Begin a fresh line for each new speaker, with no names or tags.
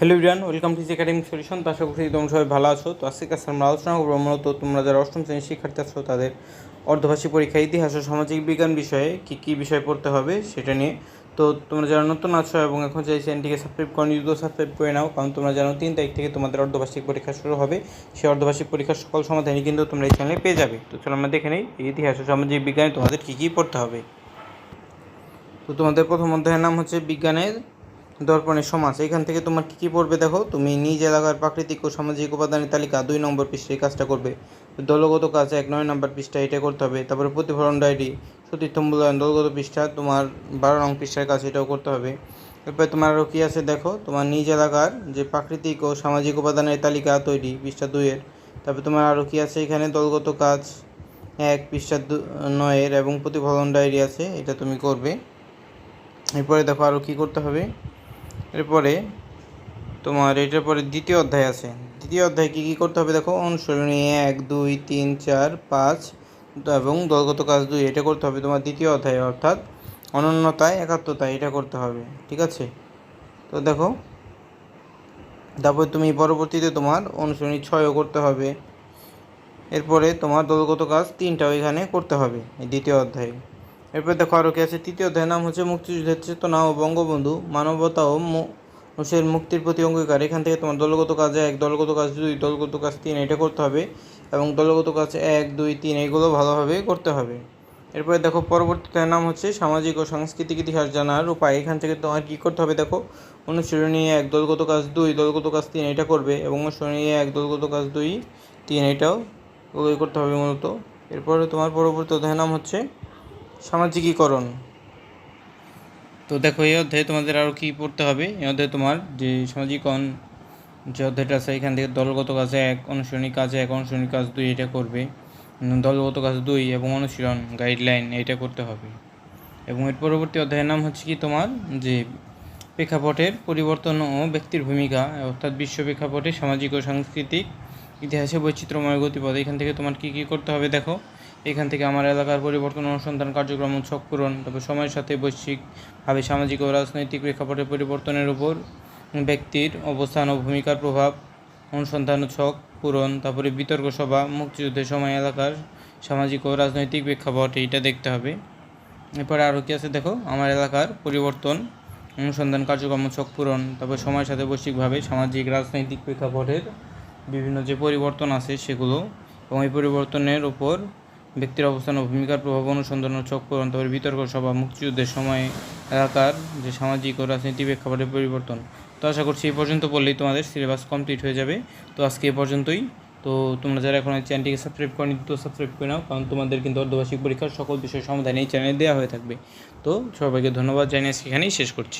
Hello ইভিয়ান welcome to academic solution তো আশা করছি তোমরা সবাই ভালো আছো। তো আজকে কাছে আমরা আলোচনা করব মূলত তোমরা যারা অষ্টম শ্রেণির শিক্ষার্থী আছো, তাদের অর্ধভাষিক পরীক্ষা, ইতিহাস ও সামাজিক বিজ্ঞান বিষয়ে কী কী বিষয় পড়তে হবে সেটা নিয়ে। তো তোমরা যারা নতুন আছো এবং এখন যে চ্যানেলটিকে সাবস্ক্রাইব করো দ্রুত সাবস্ক্রাইব করে নাও, কারণ তোমরা জানো তিন তারিখ থেকে তোমাদের অর্ধবার্ষিক পরীক্ষা শুরু হবে। সেই অর্ধবার্ষিক পরীক্ষার সকল সমাধানই কিন্তু তোমরা এই চ্যানেলে পেয়ে যাবে। তো চলো আমরা দেখে নিই ইতিহাস ও সামাজিক বিজ্ঞানে তোমাদের কী কী পড়তে হবে। তো তোমাদের প্রথম অধ্যায়ের নাম হচ্ছে বিজ্ঞানের দর্পণের সমাজ। এখান থেকে তোমার কী কী পড়বে দেখো? তুমি নিজ এলাকার প্রাকৃতিক ও সামাজিক উপাদানের তালিকা দুই নম্বর পৃষ্ঠে এই কাজটা করবে। দলগত কাজ এক, নয় নম্বর পৃষ্ঠা এটা করতে হবে। তারপরে প্রতিফলন ডায়েরি, সতীর্থ মূল্যায়ন, দলগত পৃষ্ঠা, তোমার বারো নং পৃষ্ঠার কাজ এটাও করতে হবে। এরপরে তোমার আরও কী আছে দেখো? তোমার নিজ এলাকার যে প্রাকৃতিক ও সামাজিক উপাদানের তালিকা তৈরি, পৃষ্ঠা দুইয়ের তারপরে তোমার আরও কী আছে এখানে? দলগত কাজ এক, পৃষ্ঠা নয়ের এবং প্রতিফলন ডায়েরি আছে, এটা তুমি করবে। এরপরে দেখো আরও কী করতে হবে? এরপরে তোমার এটার পরে দ্বিতীয় অধ্যায় আছে। দ্বিতীয় অধ্যায় কী কী করতে হবে দেখো? অনুসরণী এক, দুই, তিন, চার, পাঁচ এবং দলগত কাজ দুই, এটা করতে হবে তোমার দ্বিতীয় অধ্যায়, অর্থাৎ অনন্যতায় একাত্মতায় এটা করতে হবে, ঠিক আছে? তো দেখো, তারপর তুমি পরবর্তীতে তোমার অনুসরণী ছয়ও করতে হবে। এরপরে তোমার দলগত কাজ তিনটাও এখানে করতে হবে এই দ্বিতীয় অধ্যায়ে। এরপর দেখো আরও কি আছে? তৃতীয় অধ্যায়ের নাম হচ্ছে মুক্তিযুদ্ধের চেতনা ও বঙ্গবন্ধু, মানবতা ও মানুষের মুক্তির প্রতি অঙ্গীকার। এখান থেকে তোমার দলগত কাজ এক, দলগত কাজ দুই, দলগত কাজ তিন, এটা করতে হবে। এবং দলগত কাজ এক, দুই, তিন, এগুলো ভালোভাবে করতে হবে। এরপরে দেখো পরবর্তীতে নাম হচ্ছে সামাজিক ও সাংস্কৃতিক ইতিহাস জানার উপায়। এখান থেকে তোমার কী করতে হবে দেখো? অনুসরণী এক, দলগত কাজ দুই, দলগত কাজ তিন, এটা করবে। এবং অনুসরণী এক, দলগত কাজ দুই, তিন, এটাও করতে হবে মূলত। এরপরে তোমার পরবর্তী অধ্যায়ের নাম হচ্ছে সামাজিকীকরণ। তো দেখো, এই অধ্যায়ে তোমাদের আরও কী পড়তে হবে? এই অধ্যায়ে তোমার যে সামাজিকরণ যে অধ্যায়টা আছে, এখান থেকে দলগত কাজে এক অনুসরণী কাজে এক অনুসরণী কাজ দুই, এটা করবে। দলগত কাজ দুই এবং অনুশীলন গাইডলাইন এটা করতে হবে। এবং এর পরবর্তী অধ্যায়ের নাম হচ্ছে কি তোমার? যে প্রেক্ষাপটের পরিবর্তন ও ব্যক্তির ভূমিকা, অর্থাৎ বিশ্ব প্রেক্ষাপটে সামাজিক ও সাংস্কৃতিক ইতিহাসে বৈচিত্র্যময় গতিপথ। এখান থেকে তোমার কী কী করতে হবে দেখো? এখান থেকে আমার এলাকার পরিবর্তন অনুসন্ধান কার্যক্রম ছক পূরণ তারপর সময়ের সাথে বৈশ্বিকভাবে সামাজিক ও রাজনৈতিক প্রেক্ষাপটের পরিবর্তনের উপর ব্যক্তির অবস্থান ও ভূমিকার প্রভাব অনুসন্ধান ছক পূরণ, তারপরে বিতর্ক সভা, মুক্তিযুদ্ধের সময় এলাকার সামাজিক ও রাজনৈতিক প্রেক্ষাপট এইটা দেখতে হবে। এরপরে আরও কী আছে দেখো? আমার এলাকার পরিবর্তন অনুসন্ধান কার্যক্রম ছক পূরণ, তারপর সময়ের সাথে বৈশ্বিকভাবে সামাজিক, রাজনৈতিক প্রেক্ষাপটের বিভিন্ন যে পরিবর্তন আছে সেগুলো এবং এই পরিবর্তনের উপর ব্যক্তির অবস্থান ও ভূমিকার প্রভাব অনুসন্ধান ও পূরণ তারপরে বিতর্ক সভা, মুক্তিযুদ্ধের সময় এলাকার যে সামাজিক ও রাজনৈতিক প্রেক্ষাপটের পরিবর্তন। তো আশা করছি এই পর্যন্ত বললেই তোমাদের সিলেবাস কমপ্লিট হয়ে যাবে। তো আজকে এ পর্যন্তই। তো তোমরা যারা এখন এই চ্যানেলটিকে সাবস্ক্রাইব করনি, তো সাবস্ক্রাইব করে নাও, কারণ তোমাদের কিন্তু অর্ধবার্ষিক পরীক্ষার সকল বিষয় সমাধান এই চ্যানেলে দেওয়া হয়ে থাকবে। তো সবাইকে ধন্যবাদ জানিয়ে এখানেই শেষ করছি।